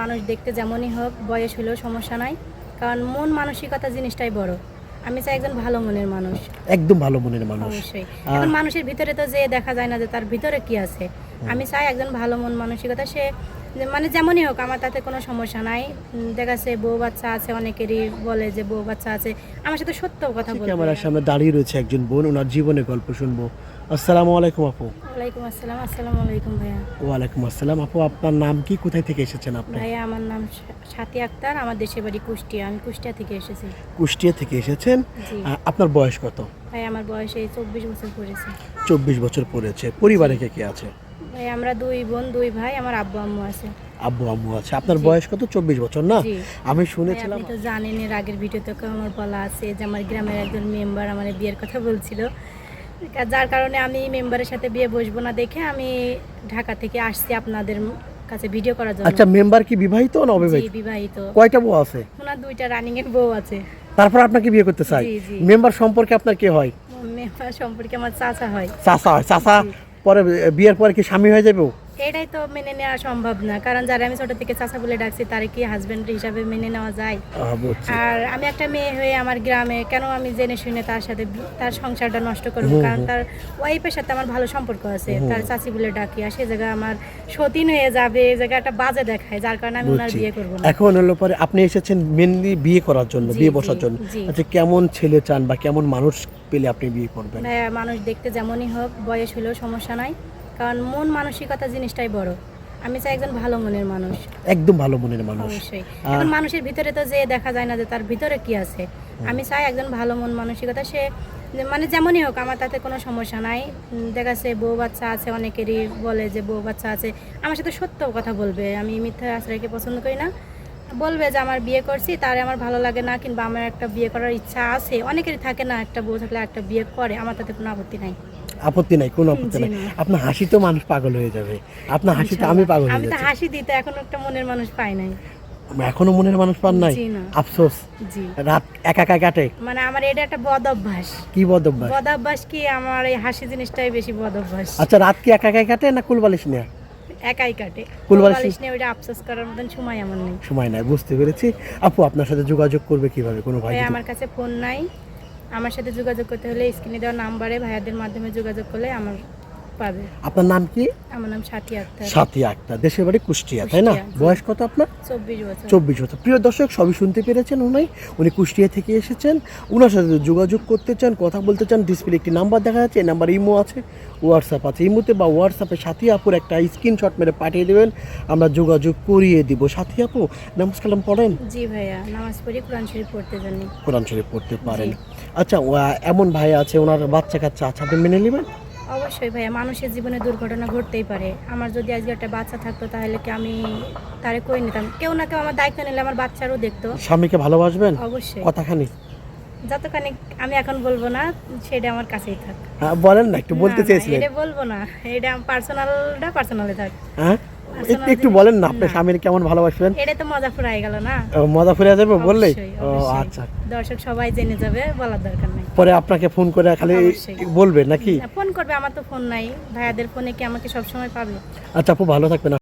মানুষ দেখতে যেমনই হোক বয়স হলেও সমস্যা নাই। কারণ মন মানসিকতা জিনিসটাই বড়। আমি চাই একজন ভালো মনের মানুষ। একদম ভালো মনের মানুষ। অবশ্যই। এখন মানুষের ভিতরে তো যে দেখা যায় না যে তার ভিতরে কি আছে। আমি চাই একজন ভালো মন মানসিকতা। সে মানে যেমনই হোক আমার তাতে কোনো সমস্যা নাই। দেখা যাচ্ছে বউ বাচ্চা আছে অনেকেরই বলে যে বউ বাচ্চা আছে। আমার সাথে সত্য কথা বলবে ক্যামেরার সামনে দাঁড়িয়ে রয়েছে একজন বোন? ওনার জীবনের গল্প শুনব। আসসালামু আলাইকুম আপু। ওয়ালাইকুম আসসালাম আসসালামু আলাইকুম ভাইয়া। ওয়ালাইকুম আসসালাম আপু আপনার নাম কি? কোথায় থেকে এসেছেন আপনি? ভাইয়া আমার নাম সাথী আক্তার আমার দেশের বাড়ি কুষ্টিয়া আমি কুষ্টিয়া থেকে এসেছি। কুষ্টিয়া থেকে এসেছেন? আপনার বয়স কত? ভাই আমার বয়স এই চব্বিশ বছর পড়েছে। চব্বিশ বছর পড়েছে। পরিবারে কে কে আছে? ভাই আমরা দুই বোন দুই ভাই আমার আব্বু আম্মু আছে। আব্বু আম্মু আছে। আপনার বয়স কত? চব্বিশ বছর না? আমি শুনেছিলাম তো জানেন এর আগের ভিডিওতে আমার বলা আছে যে আমার গ্রামের একজন মেম্বার আমার বিয়ের কথা বলছিল। যার কারণে আমি মেম্বারের সাথে বিয়ে বসবো না দেখে আমি ঢাকা থেকে আসছি আপনাদের কাছে ভিডিও করার জন্য। আচ্ছা মেম্বার কি বিবাহিত না জি অবিবাহিত? বিবাহিত। কয়টা বউ আছে? ওনার দুইটা রানিং এর বউ আছে। তারপর আপনাকে বিয়ে করতে চাই। মেম্বার সম্পর্কে আপনার কে হয়? মেম্বার সম্পর্কে আমার চাচা হয়। চাচা হয়। চাচা পরে বিয়ের পরে কি স্বামী হয়ে যাবে? এটাই তো মেনে নেওয়া সম্ভব না। কারণ যারা আমি ছোট থেকে চাচা বলে ডাকছি তার কি হাজবেন্ড হিসাবে মেনে নেওয়া যায়? আর আমি একটা মেয়ে হয়ে আমার গ্রামে কেন আমি জেনে শুনে তার সাথে তার সংসারটা নষ্ট করব? কারণ তার ওয়াইফের সাথে আমার ভালো সম্পর্ক আছে। তার চাচি বলে ডাকি আর সে জায়গায় আমার সতীন হয়ে যাবে এই জায়গায় একটা বাজে দেখায় যার কারণে আমি ওনার বিয়ে করব না। এখন হলো পরে আপনি এসেছেন মেনলি বিয়ে করার জন্য বিয়ে বসার জন্য। আচ্ছা কেমন ছেলে চান বা কেমন মানুষ পেলে আপনি বিয়ে করবেন? ভাইয়া, মানুষ দেখতে যেমনই হোক বয়স হলেও সমস্যা নাই। কারণ মন মানসিকতা জিনিসটাই বড়। আমি চাই একজন ভালো মনের মানুষ। একদম ভালো মনের মানুষ। অবশ্যই। এখন মানুষের ভিতরে তো যে দেখা যায় না যে তার ভিতরে কি আছে। আমি চাই একজন ভালো মন মানসিকতা। সে মানে যেমনই হোক আমার তাতে কোনো সমস্যা নাই। দেখা যাচ্ছে বউ বাচ্চা আছে অনেকেরই বলে যে বউ বাচ্চা আছে। আমার সাথে সত্য কথা বলবে। আমি মিথ্যা আশ্রয়কে পছন্দ করি না। বলবে যে আমার বিয়ে করছি তার আমার ভালো লাগে না কিংবা আমার একটা বিয়ে করার ইচ্ছা আছে। অনেকেরই থাকে না একটা বউ থাকলে একটা বিয়ে করে। আমার তাতে কোনো আপত্তি নাই। আপত্তি নাই কোনো আপত্তি নাই। আপনার হাসি তো মানুষ পাগল হয়ে যাবে। আপনার হাসিতে আমি পাগল হয়ে তো যাচ্ছি। হাসি দিতে এখন একটা মনের মানুষ পাই নাই। এখনও মনের মানুষ পান নাই? আফসোস। রাত একা একা কাটে? মানে আমার এটা একটা বদ অভ্যাস। কি বদ অভ্যাস? বদ অভ্যাস কি আমার এই হাসি জিনিসটাই বেশি বদ অভ্যাস। আচ্ছা রাত কি একা একাই কাটে না কুলবালিশ নেয়া? একাই কাটে। কুলবালিশ- নিয়ে ওইটা আফসোস করার মতন সময় আমার নেই। সময় নাই বুঝতে পেরেছি। আপু আপনার সাথে যোগাযোগ করবে কীভাবে? কোনো ভাই আমার কাছে ফোন নাই। আমার সাথে যোগাযোগ করতে হলে স্ক্রিনে দেওয়া নাম্বারে ভাইয়াদের মাধ্যমে যোগাযোগ করলে আমার পাবে আপনার নাম কি? আমার নাম সাথী আক্তার। সাথী আক্তার। দেশের বাড়ি কুষ্টিয়া তাই না? বয়স কত আপনার? চব্বিশ বছর। চব্বিশ বছর। প্রিয় দর্শক সবই শুনতে পেরেছেন উনি। উনি কুষ্টিয়া থেকে এসেছেন। ওনার সাথে যোগাযোগ করতে চান কথা বলতে চান ডিসপ্লে একটি নাম্বার দেখা যাচ্ছে এই নাম্বার ইমো আছে হোয়াটসঅ্যাপ আছে। ইমোতে বা হোয়াটসঅ্যাপে সাথী আপুর একটা স্ক্রিনশট মেরে পাঠিয়ে দেবেন। আমরা যোগাযোগ করিয়ে দিব। সাথী আপু নামাজ কালাম পড়েন? জি ভাইয়া নামাজ পড়ি কোরআন শরীফ পড়তে জানি। কোরআন শরীফ পড়তে পারেন। আচ্ছা এমন ভাই আছে ওনার বাচ্চা কাচ্চা আছে আপনি মেনে নেবেন? অবশ্যই ভাইয়া মানুষের জীবনে দুর্ঘটনা ঘটতেই পারে। আমার যদি আজকে একটা বাচ্চা থাকতো তাহলে কি আমি তারে কই নিতাম? কেউ না কেউ আমার দায়িত্ব নিলে আমার বাচ্চারও দেখতো। স্বামীকে ভালোবাসবেন? অবশ্যই। কথাখানি যতখানি আমি এখন বলব না সেটা আমার কাছেই থাক। হ্যাঁ, বলেন না একটু বলতে না, না, চেয়েছিলেন। এটা বলব না এটা পার্সোনালটা পার্সোনালে থাক। হ্যাঁ? একটু একটু বলেন না আপনি স্বামীর কেমন ভালোবাসবেন? এটা তো মজা ফুরাই গেল না? মজা ফুরে যাবে বললে ও আচ্ছা। দর্শক সবাই জেনে যাবে বলার দরকার নাই। পরে আপনাকে ফোন করে খালি বলবেন বলবে নাকি? ফোন করবে আমার তো ফোন নাই। ভাইয়াদের ফোনে কি আমাকে সবসময় পাবে? আচ্ছা আপু ভালো থাকবেন।